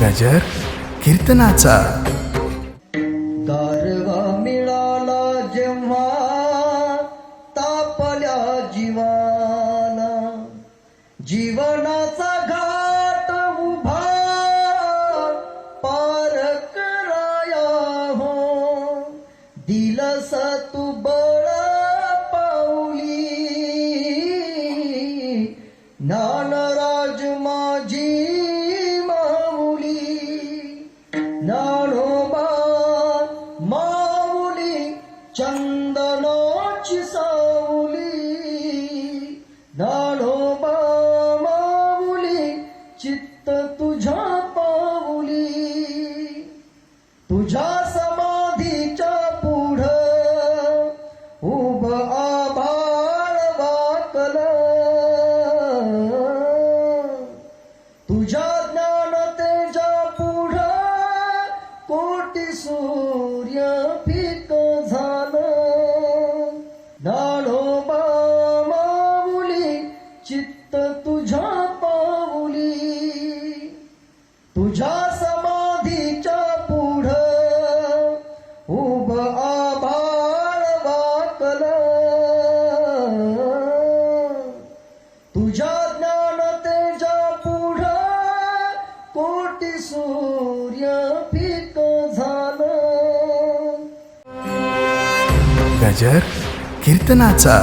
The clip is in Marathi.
गजर कीर्तनाचा. दारवा मिळाला जेव्हा तापल्या जीवाला. जीवनाचा घाट उभा पार कराया हो. दिलस तू बळ पाऊली ज्ञानराज माझी ज्ञानोबा माऊली चंदनाची साऊली ज्ञानोबा माऊली चित्त तुझ्या पाऊली तुझ्या समाधीच्या पुढ उभ आभाळ वाकल. तुझ्या चित्त तुझ्या पाऊली तुझ्या समाधीच्या पुढ उभ आभाळ वाकल तुझ्या ज्ञान तेजा पुढ कोटी सूर्य पीक झालं. गजर कीर्तनाचा.